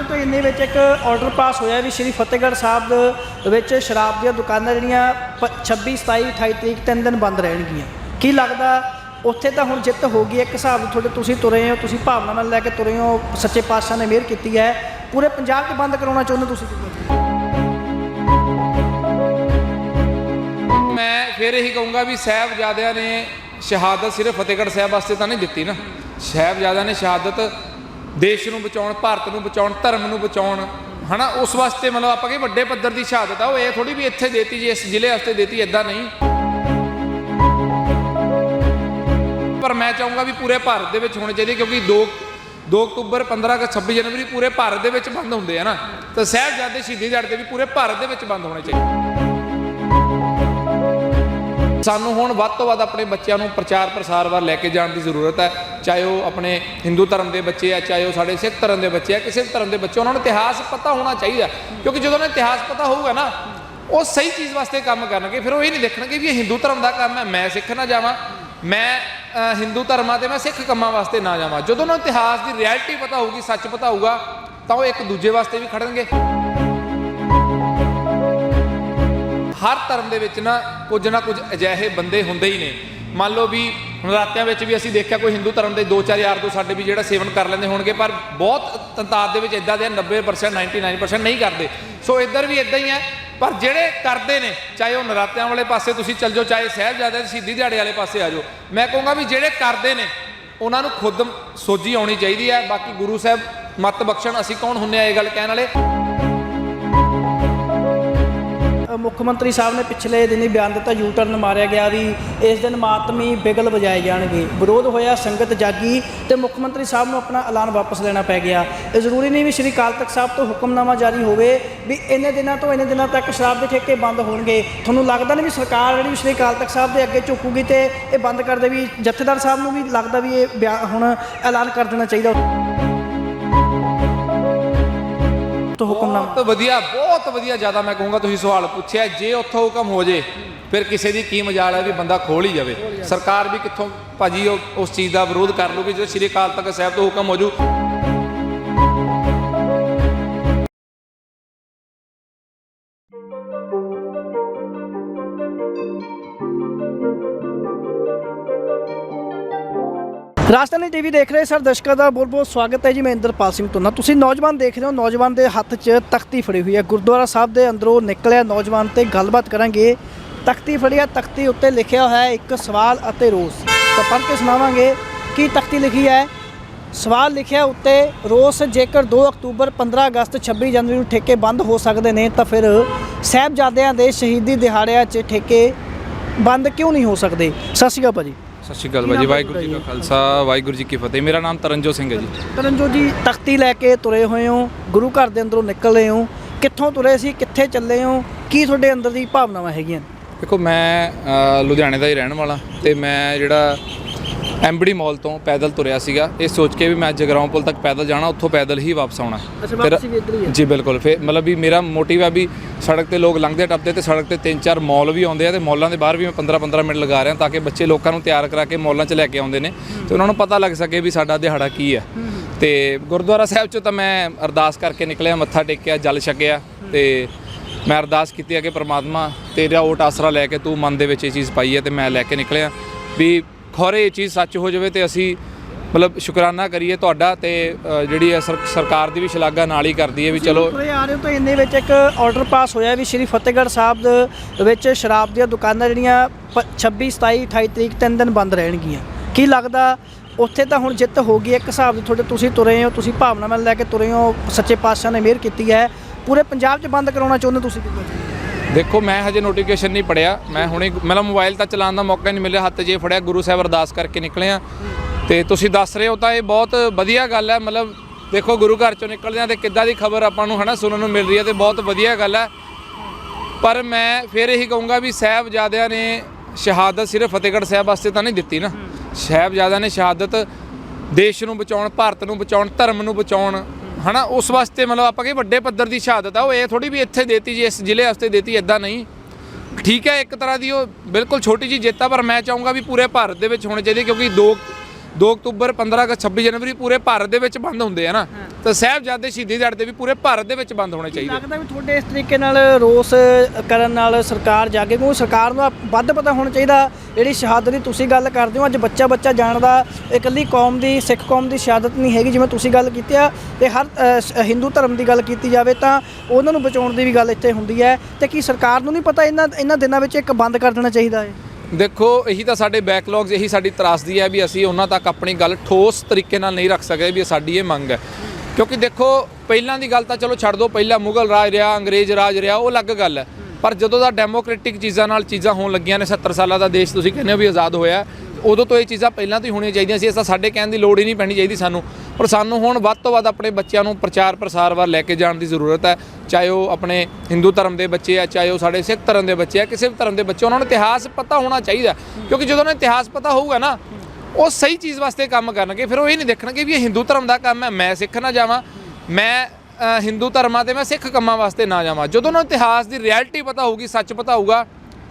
ਰਹੇ ਹੋ ਇੰਨੇ ਵਿੱਚ ਇੱਕ ਆਰਡਰ ਪਾਸ ਹੋਇਆ ਵੀ ਸ਼੍ਰੀ ਫਤਿਹਗੜ੍ਹ ਸਾਹਿਬ ਵਿੱਚ ਸ਼ਰਾਬ ਦੀਆਂ ਦੁਕਾਨਾਂ ਜਿਹੜੀਆਂ 26 27 28 ਤਰੀਕ ਤਿੰਨ ਦਿਨ ਬੰਦ ਰਹਿਣਗੀਆਂ। ਕੀ ਲੱਗਦਾ ਉੱਥੇ ਤਾਂ ਹੁਣ ਜਿੱਤ ਹੋ ਗਈ, ਇੱਕ ਹਿਸਾਬ ਤੁਹਾਡੇ ਤੁਸੀਂ ਤੁਰੇ ਹੋ, ਤੁਸੀਂ ਭਾਵਨਾ ਨਾਲ ਲੈ ਕੇ ਤੁਰੇ ਹੋ, ਸੱਚੇ ਪਾਤਸ਼ਾਹ ਨੇ ਮਿਹਰ ਕੀਤੀ ਹੈ। ਪੂਰੇ ਪੰਜਾਬ 'ਚ ਬੰਦ ਕਰਾਉਣਾ ਚਾਹੁੰਦੇ ਤੁਸੀਂ ਮੈਂ ਫਿਰ ਇਹੀ ਕਹੂੰਗਾ ਵੀ ਸਾਹਿਬਜ਼ਾਦਿਆਂ ਨੇ ਸ਼ਹਾਦਤ ਸਿਰਫ ਫਤਿਹਗੜ੍ਹ ਸਾਹਿਬ ਵਾਸਤੇ ਤਾਂ ਨਹੀਂ ਦਿੱਤੀ ਨਾ। ਸਾਹਿਬਜ਼ਾਦਿਆਂ ਨੇ ਸ਼ਹਾਦਤ ਦੇਸ਼ ਨੂੰ ਬਚਾਉਣ, ਭਾਰਤ ਨੂੰ ਬਚਾਉਣ, ਧਰਮ ਨੂੰ ਬਚਾਉਣ, ਹਨਾ? ਉਸ ਵਾਸਤੇ ਮਤਲਬ ਆਪਾਂ ਕਿ ਵੱਡੇ ਪੱਧਰ ਦੀ ਸ਼ਹਾਦਤ ਆ। ਉਹ ਇਹ ਥੋੜੀ ਵੀ ਇੱਥੇ ਦੇਤੀ ਜੀ, ਇਸ ਜ਼ਿਲ੍ਹੇ ਵਾਸਤੇ ਦੇਤੀ ਇਦਾਂ ਨਹੀਂ। ਪਰ ਮੈਂ ਚਾਹੂੰਗਾ ਵੀ ਪੂਰੇ ਭਾਰਤ ਦੇ ਵਿੱਚ ਹੋਣੇ ਚਾਹੀਦੇ, ਕਿਉਂਕਿ 2 2 ਅਕਤੂਬਰ 15 ਅਗਸਤ 26 ਜਨਵਰੀ ਪੂਰੇ ਭਾਰਤ ਦੇ ਵਿੱਚ ਬੰਦ ਹੁੰਦੇ ਆ ਨਾ। ਤਾਂ ਸਾਹਿਬਜ਼ਾਦੇ ਸ਼ਹੀਦੀ ਦਿਹਾੜੇ ਤੇ ਵੀ ਪੂਰੇ ਭਾਰਤ ਦੇ ਵਿੱਚ ਬੰਦ ਹੋਣੇ ਚਾਹੀਦੇ। ਸਾਨੂੰ ਹੁਣ ਵੱਧ ਤੋਂ ਵੱਧ ਆਪਣੇ ਬੱਚਿਆਂ ਨੂੰ ਪ੍ਰਚਾਰ ਪ੍ਰਸਾਰ ਵੱਲ ਲੈ ਕੇ ਜਾਣ ਦੀ ਜ਼ਰੂਰਤ ਹੈ। ਚਾਹੇ ਉਹ ਆਪਣੇ ਹਿੰਦੂ ਧਰਮ ਦੇ ਬੱਚੇ ਆ, ਚਾਹੇ ਉਹ ਸਾਡੇ ਸਿੱਖ ਧਰਮ ਦੇ ਬੱਚੇ ਆ, ਕਿਸੇ ਵੀ ਧਰਮ ਦੇ ਬੱਚੇ ਉਹਨਾਂ ਨੂੰ ਇਤਿਹਾਸ ਪਤਾ ਹੋਣਾ ਚਾਹੀਦਾ ਕਿਉਂਕਿ ਜਦੋਂ ਉਹਨਾਂ ਨੂੰ ਇਤਿਹਾਸ ਪਤਾ ਹੋਊਗਾ ਨਾ, ਉਹ ਸਹੀ ਚੀਜ਼ ਵਾਸਤੇ ਕੰਮ ਕਰਨਗੇ। ਫਿਰ ਉਹ ਇਹ ਨਹੀਂ ਦੇਖਣਗੇ ਵੀ ਇਹ ਹਿੰਦੂ ਧਰਮ ਦਾ ਕੰਮ ਹੈ, ਮੈਂ ਸਿੱਖ ਨਾ ਜਾਵਾਂ, ਮੈਂ ਹਿੰਦੂ ਧਰਮਾਂ ਤੇ ਮੈਂ ਸਿੱਖ ਕੰਮਾਂ ਵਾਸਤੇ ਨਾ ਜਾਵਾਂ। ਜਦੋਂ ਉਹਨਾਂ ਨੂੰ ਇਤਿਹਾਸ ਦੀ ਰਿਐਲਿਟੀ ਪਤਾ ਹੋਊਗੀ, ਸੱਚ ਪਤਾ ਹੋਊਗਾ, ਤਾਂ ਉਹ ਇੱਕ ਦੂਜੇ ਵਾਸਤੇ ਵੀ ਖੜਨਗੇ। ਹਰ ਧਰਮ ਦੇ ਵਿੱਚ ਨਾ ਕੁਝ ਨਾ ਕੁਝ ਅਜਿਹੇ ਬੰਦੇ ਹੁੰਦੇ ਹੀ ਨੇ। ਮੰਨ ਲਓ ਵੀ ਨਰਾਤਿਆਂ ਵਿੱਚ ਵੀ ਅਸੀਂ ਦੇਖਿਆ ਕੋਈ ਹਿੰਦੂ ਧਰਮ ਦੇ ਦੋ ਚਾਰ ਯਾਰ ਦੋ ਸਾਡੇ ਵੀ ਜਿਹੜਾ ਸੇਵਨ ਕਰ ਲੈਂਦੇ ਹੋਣਗੇ ਪਰ ਬਹੁਤ ਤੰਤਾਦ ਦੇ ਵਿੱਚ ਇਦਾਂ ਦੇ ਆ, 90% 99% ਨਹੀਂ ਕਰਦੇ। ਸੋ ਇੱਧਰ ਵੀ ਇਦਾਂ ਹੀ ਹੈ ਪਰ ਜਿਹੜੇ ਕਰਦੇ ਨੇ ਚਾਹੇ ਉਹ ਨਰਾਤਿਆਂ ਵਾਲੇ ਪਾਸੇ ਤੁਸੀਂ ਚੱਲ ਜਾਓ ਚਾਹੇ ਸਾਹਿਬਜ਼ਾਦੇ ਸ਼ਹੀਦੀ ਦਿਹਾੜੇ ਵਾਲੇ ਪਾਸੇ ਆ ਜਾਓ ਮੈਂ ਕਹੂੰਗਾ ਵੀ ਜਿਹੜੇ ਕਰਦੇ ਨੇ ਉਹਨਾਂ ਨੂੰ ਖੁਦ ਸੋਝੀ ਆਉਣੀ ਚਾਹੀਦੀ ਹੈ ਬਾਕੀ ਗੁਰੂ ਸਾਹਿਬ ਮਤ ਬਖਸ਼ਣ ਅਸੀਂ ਕੌਣ ਹੁੰਨੇ ਆ ਇਹ ਗੱਲ ਕਹਿਣ ਵਾਲੇ? ਮੁੱਖ ਮੰਤਰੀ ਸਾਹਿਬ ਨੇ ਪਿਛਲੇ ਦਿਨੀ ਬਿਆਨ ਦਿੱਤਾ ਯੂ ਟਰਨ ਮਾਰਿਆ ਗਿਆ ਵੀ ਇਸ ਦਿਨ ਮਾਤਮੀ ਬਿਗਲ ਵਜਾਏ ਜਾਣਗੇ। ਵਿਰੋਧ ਹੋਇਆ, ਸੰਗਤ ਜਾਗੀ ਤੇ ਮੁੱਖ ਮੰਤਰੀ ਸਾਹਿਬ ਨੂੰ ਆਪਣਾ ਐਲਾਨ ਵਾਪਸ ਲੈਣਾ ਪੈ ਗਿਆ। ਇਹ ਜ਼ਰੂਰੀ ਨਹੀਂ ਵੀ ਸ਼੍ਰੀ ਅਕਾਲ ਤਖਤ ਸਾਹਿਬ ਤੋਂ ਹੁਕਮਨਾਮਾ ਜਾਰੀ ਹੋਵੇ ਵੀ ਇੰਨੇ ਦਿਨਾਂ ਤੋਂ ਇੰਨੇ ਦਿਨਾਂ ਤੱਕ ਸ਼ਰਾਬ ਦੇ ਠੇਕੇ ਬੰਦ ਹੋਣਗੇ। ਤੁਹਾਨੂੰ ਲੱਗਦਾ ਨਹੀਂ ਵੀ ਸਰਕਾਰ ਜਿਹੜੀ ਸ਼੍ਰੀ ਅਕਾਲ ਤਖਤ ਸਾਹਿਬ ਦੇ ਅੱਗੇ ਝੁਕੂਗੀ ਤੇ ਇਹ ਬੰਦ ਕਰ ਦੇ ਵੀ ਜਥੇਦਾਰ ਸਾਹਿਬ ਨੂੰ ਵੀ ਲੱਗਦਾ ਵੀ ਇਹ ਬਿਆ- ਹੁਣ ਐਲਾਨ ਕਰ ਦੇਣਾ ਚਾਹੀਦਾ। ਤੋਂ ਹੁਕਮਨਾਮਾ ਬਹੁਤ ਵਧੀਆ ਬਹੁਤ ਵਧੀਆ ਜ਼ਿਆਦਾ ਮੈਂ ਕਹੂੰਗਾ ਤੁਸੀਂ ਸਵਾਲ ਪੁੱਛਿਆ, ਜੇ ਉੱਥੋਂ ਹੁਕਮ ਹੋ ਜੇ, ਫਿਰ ਕਿਸੇ ਦੀ ਕੀ ਮਜਾਲ ਹੈ ਵੀ ਬੰਦਾ ਖੋਲ ਹੀ ਜਾਵੇ। ਸਰਕਾਰ ਵੀ ਕਿੱਥੋਂ ਭਾਜੀ ਉਸ ਚੀਜ਼ ਦਾ ਵਿਰੋਧ ਕਰ ਲੂਗੀ ਜਦੋਂ ਸ਼੍ਰੀ ਅਕਾਲ ਤਖਤ ਸਾਹਿਬ ਤੋਂ ਹੁਕਮ ਹੋ ਜੂ। ਰਾਜਧਾਨੀ ਟੀਵੀ ਦੇਖ ਰਹੇ ਸਰ ਦਰਸ਼ਕਾਂ ਦਾ ਬਹੁਤ ਬਹੁਤ ਸਵਾਗਤ ਹੈ ਜੀ ਮੈਂ ਇੰਦਰਪਾਲ ਸਿੰਘ ਤੁੰਨਾ ਤੁਸੀਂ ਨੌਜਵਾਨ ਦੇਖ ਰਹੇ ਹੋ, ਨੌਜਵਾਨ ਦੇ ਹੱਥ 'ਚ ਤਖਤੀ ਫੜੀ ਹੋਈ ਹੈ। ਗੁਰਦੁਆਰਾ ਸਾਹਿਬ ਦੇ ਅੰਦਰੋਂ ਨਿਕਲਿਆ ਨੌਜਵਾਨ ਤੇ ਗੱਲਬਾਤ ਕਰਾਂਗੇ। ਤਖਤੀ ਫੜਿਆ ਤਖਤੀ ਉੱਤੇ ਲਿਖਿਆ ਹੋਇਆ ਹੈ ਇੱਕ ਸਵਾਲ ਅਤੇ ਰੋਸ। ਤਾਂ ਪੜ੍ਹ ਕੇ ਸੁਣਾਵਾਂਗੇ ਕੀ ਤਖਤੀ ਲਿਖੀ ਹੈ। ਸਵਾਲ ਲਿਖਿਆ ਉੱਤੇ, ਰੋਸ ਜੇਕਰ 2 ਅਕਤੂਬਰ 15 ਅਗਸਤ 26 ਜਨਵਰੀ ਨੂੰ ਠੇਕੇ ਬੰਦ ਹੋ ਸਕਦੇ ਨੇ, ਤਾਂ ਫਿਰ ਸਾਹਿਬਜ਼ਾਦਿਆਂ ਦੇ ਸ਼ਹੀਦੀ ਦਿਹਾੜਿਆਂ 'ਚ ਠੇਕੇ ਬੰਦ ਕਿਉਂ ਨਹੀਂ ਹੋ ਸਕਦੇ? ਸਤਿ ਸ਼੍ਰੀ ਅਕਾਲ ਭਾਜੀ। ਸਤਿ ਸ਼੍ਰੀ ਅਕਾਲ ਹੈ ਵਾਹਿਗੁਰੂ ਜੀ ਕਾ ਖਾਲਸਾ ਵਾਹਿਗੁਰੂ ਜੀ ਕੀ ਫਤਿਹ। ਮੇਰਾ ਨਾਮ ਤਰਨਜੋਤ ਸਿੰਘ ਹੈ ਜੀ। ਤਰਨਜੋ ਜੀ ਤਖਤੀ ਲੈ ਕੇ ਤੁਰੇ ਹੋਏ ਹੋ ਗੁਰੂ ਘਰ ਦੇ ਅੰਦਰੋਂ ਨਿਕਲ ਰਹੇ ਹੋ ਕਿੱਥੋਂ ਤੁਰੇ ਸੀ ਕਿੱਥੇ ਚੱਲੇ ਹੋ ਕੀ ਤੁਹਾਡੇ ਅੰਦਰ ਦੀ ਭਾਵਨਾਵਾਂ ਹੈਗੀਆਂ? ਦੇਖੋ ਮੈਂ ਅ, ਲੁਧਿਆਣੇ ਦਾ ਹੀ ਰਹਿਣ ਵਾਲਾ ਤੇ ਮੈਂ ਜਿਹੜਾ ਐਮਬਡੀ ਮਾਲ ਤੋਂ ਪੈਦਲ ਤੁਰਿਆ ਸੀਗਾ। ਇਹ ਸੋਚ ਕੇ ਵੀ ਮੈਂ ਜਗਰਾਉਂ ਪੁਲ ਤੱਕ ਪੈਦਲ ਜਾਣਾ ਉੱਥੋਂ ਪੈਦਲ ਹੀ ਵਾਪਸ ਆਉਣਾ। ਫਿਰ-। ਜੀ ਬਿਲਕੁਲ। ਫਿਰ ਮਤਲਬ ਵੀ ਮੇਰਾ ਮੋਟਿਵ ਹੈ ਵੀ ਸੜਕ ਤੇ ਲੋਕ ਲੰਘਦੇ ਟੱਪਦੇ ਤੇ ਸੜਕ ਤੇ ਤਿੰਨ ਚਾਰ ਮਾਲ ਵੀ ਆਉਂਦੇ ਆ ਤੇ ਮਾਲਾਂ ਦੇ ਬਾਹਰ ਵੀ ਮੈਂ 15 15 ਮਿੰਟ ਲਗਾ ਰਿਹਾ ਤਾਂ ਕਿ ਬੱਚੇ ਲੋਕਾਂ ਨੂੰ ਤਿਆਰ ਕਰਾ ਕੇ ਮਾਲਾਂ 'ਚ ਲੈ ਕੇ ਆਉਂਦੇ ਨੇ। ਤੇ ਉਹਨਾਂ ਨੂੰ ਪਤਾ ਲੱਗ ਸਕੇ ਵੀ ਸਾਡਾ ਦਿਹਾੜਾ ਕੀ ਹੈ ਤੇ ਗੁਰਦੁਆਰਾ ਸਾਹਿਬ 'ਚ ਤਾਂ ਮੈਂ ਅਰਦਾਸ ਕਰਕੇ ਨਿਕਲਿਆ ਮੱਥਾ ਟੇਕਿਆ ਜਲ ਛਕਿਆ ਤੇ ਮੈਂ ਅਰਦਾਸ ਕੀਤੀ ਹੈ ਕਿ ਪ੍ਰਮਾਤਮਾ ਤੇਰਾ ਓਟ ਆਸਰਾ ਲੈ ਕੇ ਤੂੰ ਮਨ ਦੇ ਵਿੱਚ ਇਹ ਚੀਜ਼ ਪਾਈ ਹੈ ਤੇ ਮੈਂ ਲੈ ਕੇ ਨਿਕਲਿਆ ਵੀ ਖੋਰੇ ਇਹ ਚੀਜ਼ ਸੱਚ ਹੋ ਜਾਵੇ ਤੇ ਅਸੀਂ ਮਤਲਬ ਸ਼ੁਕਰਾਨਾ ਕਰੀਏ ਤੁਹਾਡਾ ਤੇ ਜਿਹੜੀ ਹੈ ਸਰਕਾਰ ਦੀ ਵੀ ਸ਼ਲਾਘਾ ਨਾਲ ਹੀ ਕਰਦੀ ਹੈ ਵੀ ਚਲੋ ਤੁਰੇ ਆ ਰਹੇ ਹੋ ਤਾਂ ਇੰਨੇ ਵਿੱਚ ਇੱਕ ਆਰਡਰ ਪਾਸ ਹੋਇਆ ਵੀ ਸ਼੍ਰੀ ਫਤਿਹਗੜ੍ਹ ਸਾਹਿਬ ਦੇ ਵਿੱਚ ਸ਼ਰਾਬ ਦੀਆਂ ਦੁਕਾਨਾਂ ਜਿਹੜੀਆਂ ਪ- 26 27 28 ਤਰੀਕ ਤਿੰਨ ਦਿਨ ਬੰਦ ਰਹਿਣਗੀਆਂ। ਕੀ ਲੱਗਦਾ ਉੱਥੇ ਤਾਂ ਹੁਣ ਜਿੱਤ ਹੋ ਗਈ ਇੱਕ ਹਿਸਾਬ ਦੀ ਤੁਹਾਡੇ ਤੁਸੀਂ ਤੁਰੇ ਹੋ, ਤੁਸੀਂ ਭਾਵਨਾ ਨਾਲ ਲੈ ਕੇ ਤੁਰੇ ਹੋ, ਸੱਚੇ ਪਾਤਸ਼ਾਹ ਨੇ ਮਿਹਰ ਕੀਤੀ ਹੈ। ਪੂਰੇ ਪੰਜਾਬ 'ਚ ਬੰਦ ਕਰਾਉਣਾ ਚਾਹੁੰਦੇ ਤੁਸੀਂ ਕਿੱਦਾਂ? ਦੇਖੋ ਮੈਂ ਹਜੇ ਨੋਟੀਫਿਕੇਸ਼ਨ ਨਹੀਂ ਪੜਿਆ ਮੈਂ ਹੁਣੇ ਮੇਰਾ ਮੋਬਾਈਲ ਤਾਂ ਚਲਾਉਣ ਦਾ ਮੌਕਾ ਨਹੀਂ ਮਿਲਿਆ ਹੱਥ 'ਚ ਇਹ ਫੜਿਆ ਗੁਰੂ ਸਾਹਿਬ ਅਰਦਾਸ ਕਰਕੇ ਨਿਕਲੇ ਆ ਤੇ ਤੁਸੀਂ ਦੱਸ ਰਹੇ ਹੋ ਤਾਂ ਇਹ ਬਹੁਤ ਵਧੀਆ ਗੱਲ ਹੈ ਮਤਲਬ ਦੇਖੋ ਗੁਰੂ ਘਰ ਚੋਂ ਨਿਕਲਦੇ ਆ ਤੇ ਕਿੱਦਾਂ ਦੀ ਖਬਰ ਆਪਾਂ ਨੂੰ ਹਨਾ ਸੁਣਨ ਨੂੰ ਮਿਲ ਰਹੀ ਹੈ ਤੇ ਬਹੁਤ ਵਧੀਆ ਗੱਲ ਹੈ। ਪਰ ਮੈਂ ਫਿਰ ਇਹੀ ਕਹੂੰਗਾ ਵੀ ਸਾਹਿਬਜ਼ਾਦਿਆਂ ਨੇ ਸ਼ਹਾਦਤ ਸਿਰਫ ਫਤਿਹਗੜ੍ਹ ਸਾਹਿਬ ਵਾਸਤੇ ਤਾਂ ਨਹੀਂ ਦਿੱਤੀ ਨਾ। ਸਾਹਿਬਜ਼ਾਦਿਆਂ ਨੇ ਸ਼ਹਾਦਤ ਦੇਸ਼ ਨੂੰ ਬਚਾਉਣ ਭਾਰਤ ਨੂੰ ਬਚਾਉਣ ਧਰਮ ਨੂੰ ਬਚਾਉਣ ਹਨਾ, ਉਸ ਵਾਸਤੇ ਮਤਲਬ ਆਪਾਂ ਕਿ ਵੱਡੇ ਪੱਧਰ ਦੀ ਸ਼ਹਾਦਤ ਆ, ਉਹ ਇਹ ਥੋੜੀ ਵੀ ਇੱਥੇ ਦੇਤੀ ਜੀ, ਇਸ ਜ਼ਿਲ੍ਹੇ ਵਾਸਤੇ ਦੇਤੀ ਇਦਾਂ ਨਹੀਂ। ਠੀਕ ਹੈ, ਇੱਕ ਤਰ੍ਹਾਂ ਦੀ ਉਹ ਬਿਲਕੁਲ ਛੋਟੀ ਜੀ ਜਿੱਤ ਆ, ਪਰ ਮੈਂ ਚਾਹੂੰਗਾ ਵੀ ਪੂਰੇ ਭਾਰਤ ਦੇ ਵਿੱਚ ਹੋਣੀ ਚਾਹੀਦੀ, ਕਿਉਂਕਿ ਦੋ 2 ਅਕਤੂਬਰ 15 ਅਗਸਤ 26 ਜਨਵਰੀ ਪੂਰੇ ਭਾਰਤ ਦੇ ਵਿੱਚ ਬੰਦ ਹੁੰਦੇ ਆ ਨਾ। ਤਾਂ ਸਾਹਿਬਜ਼ਾਦੇ ਸ਼ਹੀਦੀ ਦਿਹਾੜੇ ਦੇ ਵੀ ਪੂਰੇ ਭਾਰਤ ਦੇ ਵਿੱਚ ਬੰਦ ਹੋਣੇ ਚਾਹੀਦੇ। ਲੱਗਦਾ ਵੀ ਤੁਹਾਡੇ ਇਸ ਤਰੀਕੇ ਨਾਲ ਰੋਸ ਕਰਨ ਨਾਲ ਸਰਕਾਰ ਜਾਗੇ? ਕਿਉਂਕਿ ਸਰਕਾਰ ਨੂੰ ਵੱਧ ਪਤਾ ਹੋਣਾ ਚਾਹੀਦਾ। ਜਿਹੜੀ ਸ਼ਹਾਦਤ ਦੀ ਤੁਸੀਂ ਗੱਲ ਕਰਦੇ ਹੋ ਅੱਜ ਬੱਚਾ ਬੱਚਾ ਜਾਣਦਾ ਇਕੱਲੀ ਕੌਮ ਦੀ ਸਿੱਖ ਕੌਮ ਦੀ ਸ਼ਹਾਦਤ ਨਹੀਂ ਹੈਗੀ ਜਿਵੇਂ ਤੁਸੀਂ ਗੱਲ ਕੀਤੀ ਆ ਤੇ ਹਰ ਅ, ਹਿੰਦੂ ਧਰਮ ਦੀ ਗੱਲ ਕੀਤੀ ਜਾਵੇ ਤਾਂ ਉਹਨਾਂ ਨੂੰ ਬਚਾਉਣ ਦੀ ਵੀ ਗੱਲ ਇੱਥੇ ਹੁੰਦੀ ਹੈ। ਤੇ ਕੀ ਸਰਕਾਰ ਨੂੰ ਨਹੀਂ ਪਤਾ ਇਹਨਾਂ ਇਹਨਾਂ ਦਿਨਾਂ ਵਿੱਚ ਇੱਕ ਬੰਦ ਕਰ ਦੇਣਾ ਚਾਹੀਦਾ ਹੈ? ਦੇਖੋ, ਇਹੀ ਤਾਂ ਸਾਡੇ ਬੈਕਲੌਗਸ ਇਹੀ ਸਾਡੀ ਤਰਾਸਦੀ ਹੈ ਵੀ ਅਸੀਂ ਉਹਨਾਂ ਤੱਕ ਆਪਣੀ ਗੱਲ ਠੋਸ ਤਰੀਕੇ ਨਾਲ ਨਹੀਂ ਰੱਖ ਸਕਦੇ ਵੀ ਸਾਡੀ ਇਹ ਮੰਗ ਹੈ। ਕਿਉਂਕਿ ਦੇਖੋ, ਪਹਿਲਾਂ ਦੀ ਗੱਲ ਤਾਂ ਚਲੋ ਛੱਡ ਦਿਓ ਪਹਿਲਾਂ ਮੁਗਲ ਰਾਜ ਰਿਹਾ, ਅੰਗਰੇਜ਼ ਰਾਜ ਰਿਹਾ, ਉਹ ਅਲੱਗ ਗੱਲ ਹੈ। ਪਰ ਜਦੋਂ ਦਾ ਡੈਮੋਕ੍ਰੈਟਿਕ ਚੀਜ਼ਾਂ ਨਾਲ ਚੀਜ਼ਾਂ ਹੋਣ ਲੱਗੀਆਂ ਨੇ 70 ਸਾਲਾਂ ਦਾ ਦੇਸ਼ ਤੁਸੀਂ ਕਹਿੰਦੇ ਹੋ ਵੀ ਆਜ਼ਾਦ ਹੋਇਆ ਉਦੋਂ ਤੋਂ ਇਹ ਚੀਜ਼ਾਂ ਪਹਿਲਾਂ ਤੋਂ ਹੀ ਹੋਣੀਆਂ ਚਾਹੀਦੀਆਂ ਸੀ ਇਸ ਤਾਂ ਸਾਡੇ ਕਹਿਣ ਦੀ ਲੋੜ ਹੀ ਨਹੀਂ ਪੈਣੀ ਚਾਹੀਦੀ ਸਾਨੂੰ। ਪਰ ਸਾਨੂੰ ਹੁਣ ਵੱਧ ਤੋਂ ਵੱਧ ਆਪਣੇ ਬੱਚਿਆਂ ਨੂੰ ਪ੍ਰਚਾਰ ਪ੍ਰਸਾਰ ਵੱਲ ਲੈ ਕੇ ਜਾਣ ਦੀ ਜ਼ਰੂਰਤ ਹੈ। ਚਾਹੇ ਉਹ ਆਪਣੇ ਹਿੰਦੂ ਧਰਮ ਦੇ ਬੱਚੇ ਆ, ਚਾਹੇ ਉਹ ਸਾਡੇ ਸਿੱਖ ਧਰਮ ਦੇ ਬੱਚੇ ਆ, ਕਿਸੇ ਵੀ ਧਰਮ ਦੇ ਬੱਚੇ ਉਹਨਾਂ ਨੂੰ ਇਤਿਹਾਸ ਪਤਾ ਹੋਣਾ ਚਾਹੀਦਾ। ਕਿਉਂਕਿ ਜਦੋਂ ਉਹਨਾਂ ਨੂੰ ਇਤਿਹਾਸ ਪਤਾ ਹੋਊਗਾ ਨਾ, ਉਹ ਸਹੀ ਚੀਜ਼ ਵਾਸਤੇ ਕੰਮ ਕਰਨਗੇ, ਫਿਰ ਉਹ ਇਹ ਨਹੀਂ ਦੇਖਣਗੇ ਵੀ ਇਹ ਹਿੰਦੂ ਧਰਮ ਦਾ ਕੰਮ ਹੈ, ਮੈਂ ਸਿੱਖ ਨਾ ਜਾਵਾਂ, ਮੈਂ ਹਿੰਦੂ ਧਰਮਾਂ ਤੇ ਮੈਂ ਸਿੱਖ ਕੰਮਾਂ ਵਾਸਤੇ ਨਾ ਜਾਵਾਂ। ਜਦੋਂ ਉਹਨਾਂ ਨੂੰ ਇਤਿਹਾਸ ਦੀ ਰਿਐਲਿਟੀ ਪਤਾ ਹੋਊਗੀ, ਸੱਚ ਪਤਾ ਹੋਊਗਾ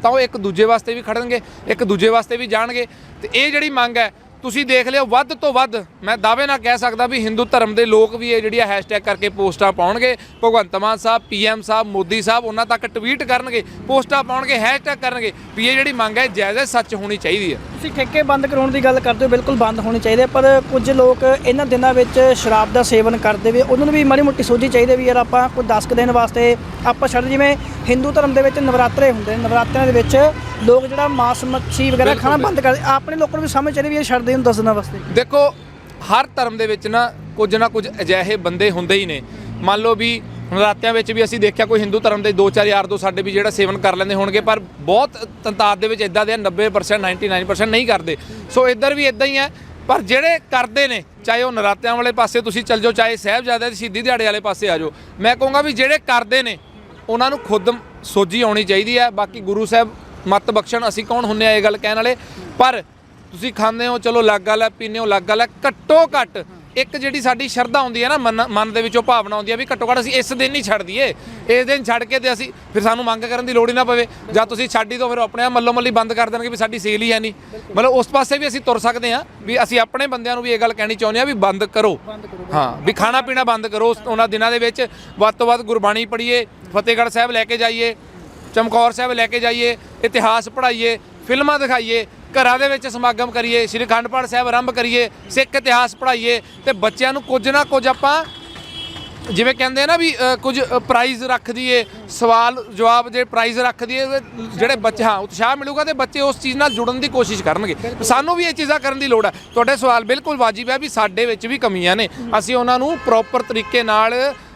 ਤਾਂ ਉਹ ਇੱਕ ਦੂਜੇ ਵਾਸਤੇ ਵੀ ਖੜਨਗੇ, ਇੱਕ ਦੂਜੇ ਵਾਸਤੇ ਵੀ ਜਾਣਗੇ। ਤੇ ਇਹ ਜਿਹੜੀ ਮੰਗ ਹੈ, ਤੁਸੀਂ ਦੇਖ ਲਿਓ, ਵੱਧ ਤੋਂ ਵੱਧ ਮੈਂ ਦਾਅਵੇ ਨਾਲ ਕਹਿ ਸਕਦਾ ਵੀ ਹਿੰਦੂ ਧਰਮ ਦੇ ਲੋਕ ਵੀ ਇਹ ਜਿਹੜੀ ਹੈਸ਼ਟੈਗ ਕਰਕੇ ਪੋਸਟਾਂ ਪਾਉਣਗੇ, ਭਗਵੰਤ ਮਾਨ ਸਾਹਿਬ ਪੀਐਮ ਸਾਹਿਬ, ਮੋਦੀ ਸਾਹਿਬ, ਉਹਨਾਂ ਤੱਕ ਟਵੀਟ ਕਰਨਗੇ, ਪੋਸਟਾਂ ਪਾਉਣਗੇ ਹੈਸ਼ਟੈਗ ਕਰਨਗੇ, ਵੀ ਇਹ ਜਿਹੜੀ ਮੰਗ ਹੈ, ਜਾਇਜ਼ ਸੱਚ ਹੋਣੀ ਚਾਹੀਦੀ ਹੈ। ਤੁਸੀਂ ਠੇਕੇ ਬੰਦ ਕਰਾਉਣ ਦੀ ਗੱਲ ਕਰਦੇ ਹੋ ਬਿਲਕੁਲ ਬੰਦ ਹੋਣੇ ਚਾਹੀਦੇ ਪਰ ਕੁਝ ਲੋਕ ਇਹਨਾਂ ਦਿਨਾਂ ਵਿੱਚ ਸ਼ਰਾਬ ਦਾ ਸੇਵਨ ਕਰਦੇ ਵੇ ਉਹਨਾਂ ਨੂੰ ਵੀ ਮਾੜੀ ਮੋਟੀ ਸੋਝੀ ਚਾਹੀਦੀ ਵੀ ਯਾਰ ਆਪਾਂ ਕੋਈ 10 ਕੁ ਦਿਨ ਵਾਸਤੇ ਆਪਾਂ ਛੱਡ ਜਿਵੇਂ ਹਿੰਦੂ ਧਰਮ ਦੇ ਵਿੱਚ ਨਵਰਾਤਰੇ ਹੁੰਦੇ ਨੇ ਨਵਰਾਤਰਿਆਂ ਦੇ ਵਿੱਚ ਲੋਕ ਜਿਹੜਾ ਮਾਸ ਮੱਛੀ ਵਗੈਰਾ ਖਾਣਾ ਬੰਦ ਕਰਦੇ ਆਪਣੇ ਲੋਕਾਂ ਨੂੰ ਵੀ ਸਮਝ ਚਾਹੀਦੀ ਵੀ ਇਹ ਛੱਡਦੇ ਨੂੰ 10 ਦਿਨਾਂ ਵਾਸਤੇ। ਦੇਖੋ ਹਰ ਧਰਮ ਦੇ ਵਿੱਚ ਨਾ ਕੁਝ ਨਾ ਕੁਝ ਅਜਿਹੇ ਬੰਦੇ ਹੁੰਦੇ ਹੀ ਨੇ। ਮੰਨ ਲਓ ਵੀ ਨਰਾਤਿਆਂ ਵਿੱਚ ਵੀ ਅਸੀਂ ਦੇਖਿਆ ਕੋਈ ਹਿੰਦੂ ਧਰਮ ਦੇ ਦੋ ਚਾਰ ਯਾਰ ਦੋ ਸਾਡੇ ਵੀ ਜਿਹੜਾ ਸੇਵਨ ਕਰ ਲੈਂਦੇ ਹੋਣਗੇ ਪਰ ਬਹੁਤ ਤੰਤਾਦ ਦੇ ਵਿੱਚ ਇਦਾਂ ਦੇ ਆ, 90% 99% ਨਹੀਂ ਕਰਦੇ। ਸੋ ਇੱਧਰ ਵੀ ਇਦਾਂ ਹੀ ਹੈ ਪਰ ਜਿਹੜੇ ਕਰਦੇ ਨੇ ਚਾਹੇ ਉਹ ਨਰਾਤਿਆਂ ਵਾਲੇ ਪਾਸੇ ਤੁਸੀਂ ਚੱਲ ਜਾਓ ਚਾਹੇ ਸਾਹਿਬਜ਼ਾਦੇ ਦੀ ਸ਼ਹੀਦੀ ਦਿਹਾੜੇ ਵਾਲੇ ਪਾਸੇ ਆ ਜਾਓ ਮੈਂ ਕਹੂੰਗਾ ਵੀ ਜਿਹੜੇ ਕਰਦੇ ਨੇ ਉਹਨਾਂ ਨੂੰ ਖੁਦ ਸੋਝੀ ਆਉਣੀ ਚਾਹੀਦੀ ਹੈ। ਬਾਕੀ ਗੁਰੂ ਸਾਹਿਬ ਮਤ ਬਖਸ਼ਣ ਅਸੀਂ ਕੌਣ ਹੁੰਨੇ ਆ ਇਹ ਗੱਲ ਕਹਿਣ ਵਾਲੇ? ਪਰ ਤੁਸੀਂ ਖਾਂਦੇ ਹੋ ਚਲੋ ਅਲੱਗ ਗੱਲ ਹੈ ਪੀਂਦੇ ਹੋ ਅਲੱਗ ਗੱਲ ਹੈ ਘੱਟੋ ਘੱਟ ਇੱਕ ਜਿਹੜੀ ਸਾਡੀ ਸ਼ਰਧਾ ਹੁੰਦੀ ਹੈ ਨਾ ਮਨ ਮਨ ਦੇ ਵਿੱਚੋਂ ਭਾਵਨਾ ਹੁੰਦੀ ਹੈ ਵੀ ਘੱਟੋ ਘੱਟ ਅਸੀਂ ਇਸ ਦਿਨ ਨਹੀਂ ਛੱਡ ਦਈਏ ਇਸ ਦਿਨ ਛੱਡ ਕੇ ਤੇ ਅਸੀਂ ਫਿਰ ਸਾਨੂੰ ਮੰਗ ਕਰਨ ਦੀ ਲੋੜ ਹੀ ਨਾ ਪਵੇ। ਜਾਂ ਤੁਸੀਂ ਛੱਡ ਹੀ ਦੋ ਫਿਰ ਆਪਣੇ ਆਪ ਮੱਲੋ ਮੱਲੀ ਬੰਦ ਕਰ ਦੇਣਗੇ ਵੀ ਸਾਡੀ ਸੇਲ ਹੀ ਹੈ ਨਹੀਂ। ਮਤਲਬ ਉਸ ਪਾਸੇ ਵੀ ਅਸੀਂ ਤੁਰ ਸਕਦੇ ਹਾਂ ਵੀ ਅਸੀਂ ਆਪਣੇ ਬੰਦਿਆਂ ਨੂੰ ਵੀ ਇਹ ਗੱਲ ਕਹਿਣੀ ਚਾਹੁੰਦੇ ਹਾਂ ਵੀ ਬੰਦ ਕਰੋ। ਹਾਂ ਵੀ ਖਾਣਾ ਪੀਣਾ ਬੰਦ ਕਰੋ। ਉਹਨਾਂ ਦਿਨਾਂ ਦੇ ਵਿੱਚ ਵੱਧ ਤੋਂ ਵੱਧ ਗੁਰਬਾਣੀ ਪੜ੍ਹੀਏ ਫਤਿਹਗੜ੍ਹ ਸਾਹਿਬ ਲੈ ਕੇ ਜਾਈਏ ਚਮਕੌਰ ਸਾਹਿਬ ਲੈ ਕੇ ਜਾਈਏ ਇਤਿਹਾਸ ਪੜ੍ਹਾਈਏ ਫਿਲਮਾਂ ਦਿਖਾਈਏ ਘਰਾਂ ਦੇ ਵਿੱਚ ਸਮਾਗਮ ਕਰੀਏ, ਸ੍ਰੀ ਅਖੰਡ ਪਾਠ ਸਾਹਿਬ ਆਰੰਭ ਕਰੀਏ, ਸਿੱਖ ਇਤਿਹਾਸ ਪੜ੍ਹਾਈਏ, ਤੇ ਬੱਚਿਆਂ ਨੂੰ ਕੁਝ ਨਾ ਕੁਝ ਆਪਾਂ ਜਿਵੇਂ ਕਹਿੰਦੇ ਆ ਨਾ ਵੀ ਕੁਝ ਪ੍ਰਾਈਜ਼ ਰੱਖ ਦਈਏ, ਸਵਾਲ, ਜਵਾਬ ਜੇ ਪ੍ਰਾਈਜ਼ ਰੱਖ ਦਈਏ ਜਿਹੜੇ ਬੱਚੇ, ਹਾਂ, ਉਤਸ਼ਾਹ ਮਿਲੂਗਾ ਤੇ ਬੱਚੇ ਉਸ ਚੀਜ਼ ਨਾਲ ਜੁੜਨ ਦੀ ਕੋਸ਼ਿਸ਼ ਕਰਨਗੇ। ਸਾਨੂੰ ਵੀ ਇਹ ਚੀਜ਼ਾਂ ਕਰਨ ਦੀ ਲੋੜ ਹੈ ਤੁਹਾਡੇ ਸਵਾਲ ਬਿਲਕੁਲ ਵਾਜਿਬ ਹੈ ਵੀ ਸਾਡੇ ਵਿੱਚ ਵੀ ਕਮੀਆਂ ਨੇ। ਅਸੀਂ ਉਹਨਾਂ ਨੂੰ ਪ੍ਰੋਪਰ ਤਰੀਕੇ ਨਾਲ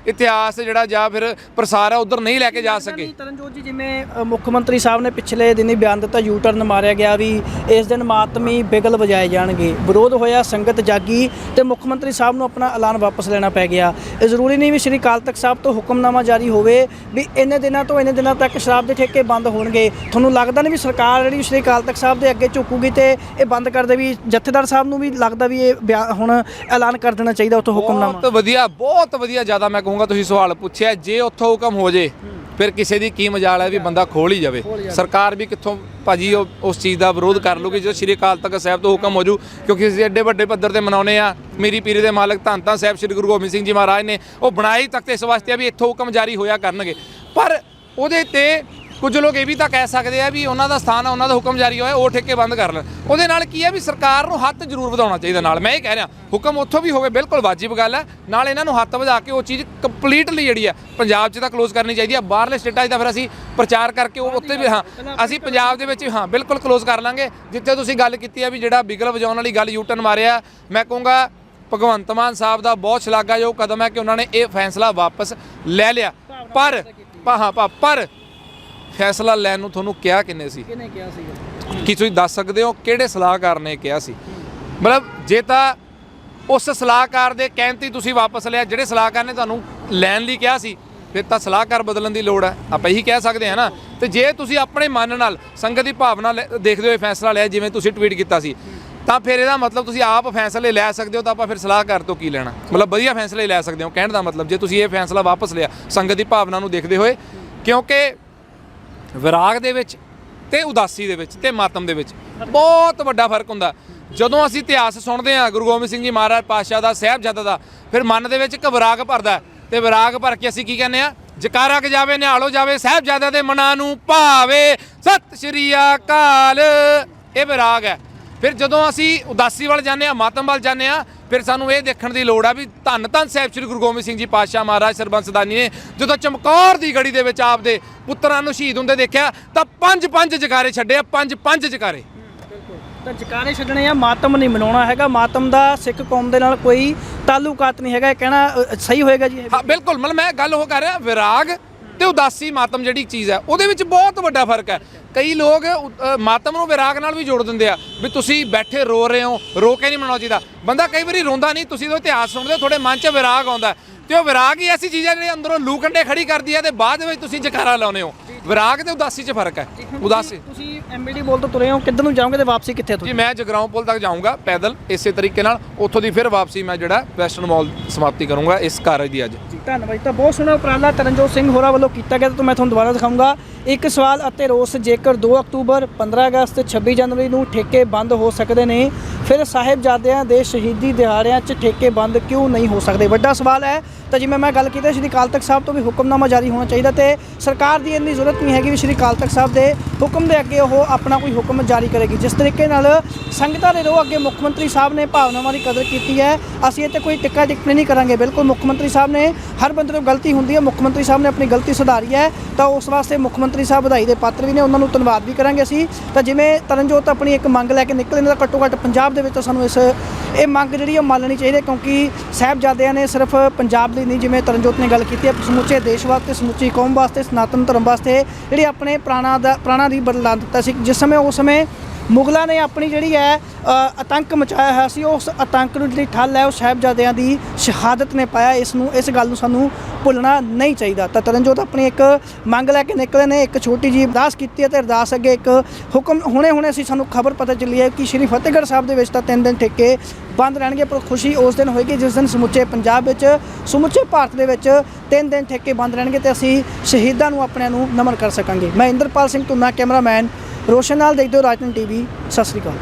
ਇਤਿਹਾਸ ਜਿਹੜਾ ਜਾਂ ਫਿਰ ਪ੍ਰਸਾਰ ਹੈ ਉਧਰ ਨਹੀਂ ਲੈ ਕੇ ਜਾ ਸਕੇ। ਤਰਨਜੋਤ ਜੀ ਜਿਵੇਂ ਮੁੱਖ ਮੰਤਰੀ ਸਾਹਿਬ ਨੇ ਪਿਛਲੇ ਦਿਨੀ ਬਿਆਨ ਦਿੱਤਾ ਯੂ ਟਰਨ ਮਾਰਿਆ ਗਿਆ ਵੀ ਇਸ ਦਿਨ ਮਾਤਮੀ ਬਿਗਲ ਵਜਾਏ ਜਾਣਗੇ। ਵਿਰੋਧ ਹੋਇਆ ਸੰਗਤ ਜਾਗੀ ਤੇ ਮੁੱਖ ਮੰਤਰੀ ਸਾਹਿਬ ਨੂੰ ਆਪਣਾ ਐਲਾਨ ਵਾਪਸ ਲੈਣਾ ਪੈ ਗਿਆ। ਇਹ ਜ਼ਰੂਰੀ ਨਹੀਂ ਵੀ ਸ਼੍ਰੀ ਅਕਾਲ ਤਖਤ ਸਾਹਿਬ ਤੋਂ ਹੁਕਮਨਾਮਾ ਜਾਰੀ ਹੋਵੇ ਵੀ ਇੰਨੇ ਦਿਨਾਂ ਤੋਂ ਇੰਨੇ ਦਿਨਾਂ ਤੱਕ ਸ਼ਰਾਬ ਦੇ ਠੇਕੇ ਬੰਦ ਹੋਣਗੇ। ਤੁਹਾਨੂੰ ਲੱਗਦਾ ਨਹੀਂ ਵੀ ਸਰਕਾਰ ਜਿਹੜੀ ਸ਼੍ਰੀ ਅਕਾਲ ਤਖਤ ਸਾਹਿਬ ਦੇ ਅੱਗੇ ਝੁਕੂਗੀ ਤੇ ਇਹ ਬੰਦ ਕਰ ਦੇ ਵੀ ਜਥੇਦਾਰ ਸਾਹਿਬ ਨੂੰ ਵੀ ਲੱਗਦਾ ਵੀ ਇਹ ਹੁਣ ਐਲਾਨ ਕਰ ਦੇਣਾ ਚਾਹੀਦਾ ਉੱਥੋਂ ਹੁਕਮਨਾਮਾ। ਬਹੁਤ ਵਧੀਆ ਬਹੁਤ ਵਧੀਆ ਜ਼ਿਆਦਾ ਮੈਂ ਕਹੂੰਗਾ ਤੁਸੀਂ ਸਵਾਲ ਪੁੱਛਿਆ ਜੇ ਉੱਥੋਂ ਹੁਕਮ ਹੋ ਜੇ ਫਿਰ ਕਿਸੇ ਦੀ ਕੀ ਮਜਾਲ ਹੈ ਵੀ ਬੰਦਾ ਖੋਲ ਹੀ ਜਾਵੇ। ਸਰਕਾਰ ਵੀ ਕਿੱਥੋਂ ਭਾਜੀ ਉਹ- ਉਸ ਚੀਜ਼ ਦਾ ਵਿਰੋਧ ਕਰ ਲੂਗੀ ਜਦੋਂ ਸ਼੍ਰੀ ਅਕਾਲ ਤਖਤ ਸਾਹਿਬ ਤੋਂ ਹੁਕਮ ਹੋ ਜੂ ਕਿਉਂਕਿ ਅਸੀਂ ਐਡੇ ਵੱਡੇ ਪੱਧਰ ਤੇ ਮਨਾਉਨੇ ਆ ਮੇਰੀ ਪੀਰੀ ਦੇ ਮਾਲਕ ਧੰਨ ਧੰਨ ਸਾਹਿਬ ਸ਼੍ਰੀ ਗੁਰੂ ਗੋਬਿੰਦ ਸਿੰਘ ਜੀ ਮਹਾਰਾਜ ਨੇ ਉਹ ਬਣਾਈ ਤਖਤ ਇਸ ਵਾਸਤੇ ਵੀ ਇੱਥੋਂ ਹੁਕਮ ਜਾਰੀ ਹੋਇਆ ਕਰਨਗੇ। ਪਰ ਉਹਦੇ ਤੇ ਕੁਝ ਲੋਕ ਇਹ ਵੀ ਤਾਂ ਕਹਿ ਸਕਦੇ ਆ ਵੀ ਉਹਨਾਂ ਦਾ ਸਥਾਨ ਆ, ਉਹਨਾਂ ਦਾ ਹੁਕਮ ਜਾਰੀ ਹੋਇਆ, ਉਹ ਠੇਕੇ ਬੰਦ ਕਰ ਲੈਣ। ਉਹਦੇ ਨਾਲ ਕੀ ਹੈ ਵੀ ਸਰਕਾਰ ਨੂੰ ਹੱਥ ਜ਼ਰੂਰ ਵਧਾਉਣਾ ਚਾਹੀਦਾ ਨਾਲ। ਮੈਂ ਇਹ ਕਹਿ ਰਿਹਾ, ਹੁਕਮ ਉੱਥੋਂ ਵੀ ਹੋਵੇ, ਬਿਲਕੁਲ ਵਾਜਿਬ ਗੱਲ ਹੈ ਨਾਲ ਇਹਨਾਂ ਨੂੰ ਹੱਥ ਵਧਾ ਕੇ ਉਹ ਚੀਜ਼ ਕੰਪਲੀਟਲੀ ਜਿਹੜੀ ਆ, ਪੰਜਾਬ 'ਚ ਤਾਂ ਕਲੋਜ਼ ਕਰਨੀ ਚਾਹੀਦੀ ਆ। ਬਾਹਰਲੇ ਸਟੇਟਾਂ 'ਚ ਤਾਂ ਫਿਰ ਅਸੀਂ ਪ੍ਰਚਾਰ ਕਰਕੇ ਉਹ ਉੱਤੇ ਵੀ, ਹਾਂ, ਅਸੀਂ ਪੰਜਾਬ ਦੇ ਵਿੱਚ ਵੀ, ਹਾਂ, ਬਿਲਕੁਲ ਕਲੋਜ਼ ਕਰ ਲਾਂਗੇ। ਜਿੱਥੇ ਤੁਸੀਂ ਗੱਲ ਕੀਤੀ ਆ ਵੀ ਜਿਹੜਾ ਬਿਗਲ ਵਜਾਉਣ ਵਾਲੀ ਗੱਲ ਯੂਟਨ ਮਾਰਿਆ, ਮੈਂ ਕਹੂੰਗਾ ਭਗਵੰਤ ਮਾਨ ਸਾਹਿਬ ਦਾ ਬਹੁਤ ਸ਼ਲਾਘਾਯੋਗ ਕਦਮ ਹੈ ਕਿ ਉਹਨਾਂ ਨੇ ਇਹ ਫੈਸਲਾ ਵਾਪਸ ਲੈ ਲਿਆ। ਪਰ ਪਾ- ਹਾਂ ਪਾ- ਪਰ ਫੈਸਲਾ ਲੈਣ ਨੂੰ ਤੁਹਾਨੂੰ ਕਿਹਾ ਕਿੰਨੇ ਸੀ? ਕਿਹਨੇ ਕਿਹਾ ਸੀਗਾ? ਕੀ ਤੁਸੀਂ ਦੱਸ ਸਕਦੇ ਹੋ ਕਿਹੜੇ ਸਲਾਹਕਾਰ ਨੇ ਕਿਹਾ ਸੀ? ਮਤਲਬ ਜੇ ਤਾਂ ਉਸ ਸਲਾਹਕਾਰ ਦੇ ਕਹਿਣ ਤੇ ਤੁਸੀਂ ਵਾਪਸ ਲਿਆ ਜਿਹੜੇ ਸਲਾਹਕਾਰ ਨੇ ਤੁਹਾਨੂੰ ਲੈਣ ਲਈ ਕਿਹਾ ਸੀ ਫਿਰ ਤਾਂ ਸਲਾਹਕਾਰ ਬਦਲਣ ਦੀ ਲੋੜ ਹੈ। ਆਪਾਂ ਇਹੀ ਕਹਿ ਸਕਦੇ ਹਾਂ ਨਾ। ਤੇ ਜੇ ਤੁਸੀਂ ਆਪਣੇ ਮਨ ਨਾਲ ਸੰਗਤ ਦੀ ਭਾਵਨਾ ਦੇਖਦੇ ਹੋਏ ਫੈਸਲਾ ਲਿਆ ਜਿਵੇਂ ਤੁਸੀਂ ਟਵੀਟ ਕੀਤਾ ਸੀ ਤਾਂ ਫਿਰ ਇਹਦਾ ਮਤਲਬ ਤੁਸੀਂ ਆਪ ਫੈਸਲੇ ਲੈ ਸਕਦੇ ਹੋ ਤਾਂ ਆਪਾਂ ਫਿਰ ਸਲਾਹਕਾਰ ਤੋਂ ਕੀ ਲੈਣਾ? ਮਤਲਬ ਵਧੀਆ ਫੈਸਲੇ ਲੈ ਸਕਦੇ ਹੋ ਕਹਿਣ ਦਾ ਮਤਲਬ ਜੇ ਤੁਸੀਂ ਇਹ ਫੈਸਲਾ ਵਾਪਸ ਲਿਆ ਸੰਗਤ ਦੀ ਭਾਵਨਾ ਨੂੰ ਦੇਖਦੇ ਹੋਏ ਕਿਉਂਕਿ ਵਿਰਾਗ ਦੇ ਵਿੱਚ ਤੇ ਉਦਾਸੀ ਦੇ ਵਿੱਚ ਤੇ ਮਾਤਮ ਦੇ ਵਿੱਚ ਬਹੁਤ ਵੱਡਾ ਫ਼ਰਕ ਹੁੰਦਾ। ਜਦੋਂ ਅਸੀਂ ਇਤਿਹਾਸ ਸੁਣਦੇ ਹਾਂ, ਗੁਰੂ ਗੋਬਿੰਦ ਸਿੰਘ ਜੀ ਮਹਾਰਾਜ ਪਾਤਸ਼ਾਹ ਦਾ, ਸਾਹਿਬਜ਼ਾਦਾ ਦਾ, ਫਿਰ ਮਨ ਦੇ ਵਿੱਚ ਇੱਕ ਵਿਰਾਗ ਭਰਦਾ ਹੈ ਤੇ ਵਿਰਾਗ ਭਰ ਕੇ ਅਸੀਂ ਕੀ ਕਹਿੰਦੇ ਆ ਜਕਾਰਾ ਕ ਜਾਵੇ, ਨਿਹਾਲੋ ਜਾਵੇ, ਸਾਹਿਬਜ਼ਾਦਾ ਦੇ ਮਨਾਂ ਨੂੰ ਭਾਵੇ, ਸਤਿ ਸ਼੍ਰੀ ਅਕਾਲ। ਇਹ ਵਿਰਾਗ ਹੈ। ਫਿਰ ਜਦੋਂ ਅਸੀਂ ਉਦਾਸੀ ਵੱਲ ਜਾਂਦੇ ਆ ਮਾਤਮ ਵੱਲ ਜਾਂਦੇ ਆ ਫਿਰ ਸਾਨੂੰ ਇਹ ਦੇਖਣ ਦੀ ਲੋੜ ਆ ਵੀ ਧੰਨ ਧੰਨ ਸਾਹਿਬ ਸ੍ਰੀ ਗੁਰੂ ਗੋਬਿੰਦ ਸਿੰਘ ਜੀ ਪਾਤਸ਼ਾਹ ਮਹਾਰਾਜ ਸਰਬੰਸ ਦਾਨੀ ਨੇ ਜਦੋਂ ਚਮਕੌਰ ਦੀ ਗੜੀ ਦੇ ਵਿੱਚ ਆਪਦੇ ਪੁੱਤਰਾਂ ਨੂੰ ਸ਼ਹੀਦ ਹੁੰਦੇ ਦੇਖਿਆ ਤਾਂ ਪੰਜ ਪੰਜ ਜਕਾਰੇ ਛੱਡੇ ਆ ਪੰਜ ਪੰਜ ਜਕਾਰੇ। ਤਾਂ ਜਕਾਰੇ ਛੱਡਣੇ ਆ ਮਾਤਮ ਨਹੀਂ ਮਨਾਉਣਾ ਹੈਗਾ। ਮਾਤਮ ਦਾ ਸਿੱਖ ਕੌਮ ਦੇ ਨਾਲ ਕੋਈ ਤਾਲੁਕਾਤ ਨਹੀਂ ਹੈਗਾ। ਇਹ ਕਹਿਣਾ ਸਹੀ ਹੋਏਗਾ ਜੀ? ਹਾਂ ਬਿਲਕੁਲ। ਮਤਲਬ ਮੈਂ ਗੱਲ ਉਹ ਕਰ ਰਿਹਾ ਵਿਰਾਗ ਤੇ ਉਦਾਸੀ ਮਾਤਮ ਜਿਹੜੀ ਚੀਜ਼ ਹੈ, ਉਹਦੇ ਵਿੱਚ ਬਹੁਤ ਵੱਡਾ ਫ਼ਰਕ ਹੈ। ਕਈ ਲੋਕ ਮਾਤਮ ਨੂੰ ਵਿਰਾਗ ਨਾਲ ਵੀ ਜੋੜ ਦਿੰਦੇ ਆ ਵੀ ਤੁਸੀਂ ਬੈਠੇ ਰੋ ਰਹੇ ਹੋ, ਰੋ ਕੇ ਨਹੀਂ ਮਨਾਉਣਾ ਚਾਹੀਦਾ। ਬੰਦਾ ਕਈ ਵਾਰੀ ਰੋਂਦਾ ਨਹੀਂ, ਤੁਸੀਂ ਉਹ ਇਤਿਹਾਸ ਸੁਣਦੇ ਹੋ, ਤੁਹਾਡੇ ਮਨ 'ਚ ਵਿਰਾਗ ਆਉਂਦਾ ਹੈ। ਤੇ ਉਹ ਵਿਰਾਗ ਹੀ ਐਸੀ ਚੀਜ਼ ਹੈ ਜਿਹੜੀ ਅੰਦਰੋਂ ਲੂ ਕੰਡੇ ਖੜੀ ਕਰਦੀ ਹੈ ਤੇ ਬਾਅਦ ਵਿੱਚ ਤੁਸੀਂ ਜਕਾਰਾ ਲਾਉਂਦੇ ਹੋ। ਵਿਰਾਗ ਤੇ ਉਦਾਸੀ 'ਚ ਫ਼ਰਕ ਹੈ। ਉਦਾਸੀ। ਤੁਸੀਂ ਐਮਬੀਡੀ ਬੋਲ ਤੋਂ ਤੁਰੇ ਹੋ ਕਿੱਧਰ ਨੂੰ ਜਾਓਗੇ ਤੇ ਵਾਪਸੀ ਕਿੱਥੇ ਜੀ ਮੈਂ ਜਗਰਾਉਂ ਪੁਲ ਤੱਕ ਜਾਊਂਗਾ ਪੈਦਲ ਇਸੇ ਤਰੀਕੇ ਨਾਲ। ਉੱਥੋਂ ਦੀ ਫਿਰ ਵਾਪਸੀ ਮੈਂ ਜਿਹੜਾ ਵੈਸਟਰਨ ਮਾਲ ਸਮਾਪਤੀ ਕਰੂੰਗਾ ਇਸ ਕਾਰਜ ਦੀ ਅੱਜ। ਧੰਨਵਾਦ। ਤਾਂ ਬਹੁਤ ਸੋਹਣਾ ਉਪਰਾਲਾ ਤਰਨਜੋਤ ਸਿੰਘ ਹੋਰਾਂ ਵੱਲੋਂ ਕੀਤਾ ਗਿਆ ਤਾਂ ਮੈਂ ਤੁਹਾਨੂੰ ਦੁਬਾਰਾ ਦਿਖਾਊਂਗਾ। ਇੱਕ ਸਵਾਲ ਅਤੇ ਰੋਸ ਜੇਕਰ 2 ਅਕਤੂਬਰ 15 ਅਗਸਤ 26 ਜਨਵਰੀ ਨੂੰ ਠੇਕੇ ਬੰਦ ਹੋ ਸਕਦੇ ਨੇ ਫਿਰ ਸਾਹਿਬਜ਼ਾਦਿਆਂ ਦੇ ਸ਼ਹੀਦੀ ਦਿਹਾੜਿਆਂ 'ਚ ਠੇਕੇ ਬੰਦ ਕਿਉਂ ਨਹੀਂ ਹੋ ਸਕਦੇ? ਵੱਡਾ ਸਵਾਲ ਹੈ। ਤਾਂ ਜਿਵੇਂ ਮੈਂ ਗੱਲ ਕੀਤੀ ਸ਼੍ਰੀ ਅਕਾਲ ਤਖਤ ਸਾਹਿਬ ਤੋਂ ਵੀ ਹੁਕਮਨਾਮਾ ਜਾਰੀ ਹੋਣਾ ਚਾਹੀਦਾ ਤੇ ਸਰਕਾਰ ਦੀ ਇੰਨੀ ਜ਼ਰੂਰਤ ਨਹੀਂ ਹੈਗੀ ਵੀ ਸ਼੍ਰੀ ਅਕਾਲ ਤਖਤ ਸਾਹਿਬ ਦੇ ਹੁਕਮ ਦੇ ਅੱਗੇ ਉਹ ਆਪਣਾ ਕੋਈ ਹੁਕਮ ਜਾਰੀ ਕਰੇਗੀ। ਜਿਸ ਤਰੀਕੇ ਨਾਲ ਸੰਗਤਾਂ ਦੇ ਰੋਹ ਅੱਗੇ ਮੁੱਖ ਮੰਤਰੀ ਸਾਹਿਬ ਨੇ ਭਾਵਨਾਵਾਂ ਦੀ ਕਦਰ ਕੀਤੀ ਹੈ, ਅਸੀਂ ਇੱਥੇ ਕੋਈ ਟਿੱਕਾ ਟਿੱਪਣੀ ਨਹੀਂ ਕਰਾਂਗੇ। ਬਿਲਕੁਲ ਮੁੱਖ ਮੰਤਰੀ ਸਾਹਿਬ ਨੇ ਹਰ ਬੰਦੇ ਤੋਂ ਗਲਤੀ ਹੁੰਦੀ ਹੈ, ਮੁੱਖ ਮੰਤਰੀ ਸਾਹਿਬ ਨੇ ਆਪਣੀ ਗਲਤੀ ਸੁਧਾਰੀ ਹੈ, ਤਾਂ ਉਸ ਵਾਸਤੇ ਮੁੱਖ ਮੰਤਰੀ ਸਾਹਿਬ ਵਧਾਈ ਦੇ ਪਾਤਰ ਵੀ ਨੇ, ਉਹਨਾਂ ਨੂੰ ਧੰਨਵਾਦ ਵੀ ਕਰਾਂਗੇ ਅਸੀਂ। ਤਾਂ ਜਿਵੇਂ ਤਰਨਜੋਤ ਆਪਣੀ ਇੱਕ ਮੰਗ ਲੈ ਕੇ ਨਿਕਲੇ ਨੇ, ਤਾਂ ਘੱਟੋ ਘੱਟ ਪੰਜਾਬ ਦੇ ਵਿੱਚ ਸਾਨੂੰ ਇਸ ਇਹ ਮੰਗ ਜਿਹੜੀ ਉਹ ਮੰਨਣੀ ਚਾਹੀਦੀ ਹੈ ਕਿਉਂਕਿ ਸਾਹਿਬਜ਼ਾਦਿਆਂ ਨੇ ਸਿਰਫ ਪੰਜਾਬ ਲਈ ਨਹੀਂ, ਜਿਵੇਂ ਤਰਨਜੋਤ ਨੇ ਗੱਲ ਕੀਤੀ ਹੈ, ਸਮੁੱਚੇ ਦੇਸ਼ ਵਾਸਤੇ, ਸਮੁੱਚੀ ਕੌਮ ਵਾਸਤੇ, ਸਨਾਤਨ ਧਰਮ ਵਾਸਤੇ, ਜਿਹੜੇ ਆਪਣੇ ਪ੍ਰਾਣਾ ਦਾ ਪ੍ਰਾਣਾ ਦੀ ਬਦਲਾ ਦਿੱਤਾ ਸੀ, ਜਿਸ ਸਮੇਂ ਉਸ ਸਮੇਂ ਮੁਗਲਾਂ ਨੇ ਆਪਣੀ ਜਿਹੜੀ ਹੈ ਆਤੰਕ ਮਚਾਇਆ ਹੋਇਆ ਸੀ, ਉਸ ਆਤੰਕ ਨੂੰ ਜਿਹੜੀ ਠੱਲ ਹੈ, ਉਹ ਸਾਹਿਬਜ਼ਾਦਿਆਂ ਦੀ ਸ਼ਹਾਦਤ ਨੇ ਪਾਇਆ, ਇਸ ਨੂੰ, ਇਸ ਗੱਲ ਨੂੰ ਸਾਨੂੰ ਭੁੱਲਣਾ ਨਹੀਂ ਚਾਹੀਦਾ। ਤਾਂ ਤਰਨਜੋਤ ਆਪਣੀ ਇੱਕ ਮੰਗ ਲੈ ਕੇ ਨਿਕਲੇ ਨੇ, ਇੱਕ ਛੋਟੀ ਜੀ ਅਰਦਾਸ ਕੀਤੀ ਹੈ ਤੇ ਅਰਦਾਸ ਅੱਗੇ ਇੱਕ ਹੁਕਮ ਹੁਣੇ ਹੁਣੇ ਅਸੀਂ ਸਾਨੂੰ ਖਬਰ ਪਤਾ ਚੱਲੀ ਹੈ ਕਿ ਸ਼੍ਰੀ ਫਤਿਹਗੜ੍ਹ ਸਾਹਿਬ ਦੇ ਵਿੱਚ ਤਾਂ ਤਿੰਨ ਦਿਨ ਠੇਕੇ ਬੰਦ ਰਹਿਣਗੇ, ਪਰ ਖੁਸ਼ੀ ਉਸ ਦਿਨ ਹੋਏਗੀ ਜਿਸ ਦਿਨ ਸਮੁੱਚੇ ਪੰਜਾਬ ਵਿੱਚ, ਸਮੁੱਚੇ ਭਾਰਤ ਦੇ ਵਿੱਚ ਤਿੰਨ ਦਿਨ ਠੇਕੇ ਬੰਦ ਰਹਿਣਗੇ ਤੇ ਅਸੀਂ ਸ਼ਹੀਦਾਂ ਨੂੰ ਆਪਣਿਆਂ ਨੂੰ ਨਮਨ ਕਰ ਸਕਾਂਗੇ। ਮੈਂ ਇੰਦਰਪਾਲ ਸਿੰਘ ਧੁੰਨਾ, ਕੈਮਰਾਮੈਨ ਰੋਸ਼ਨ ਨਾਲ ਦੇਖਦੇ ਹੋ ਰਾਜਨ ਟੀਵੀ ਸਤਿ ਸ੍ਰੀ ਅਕਾਲ।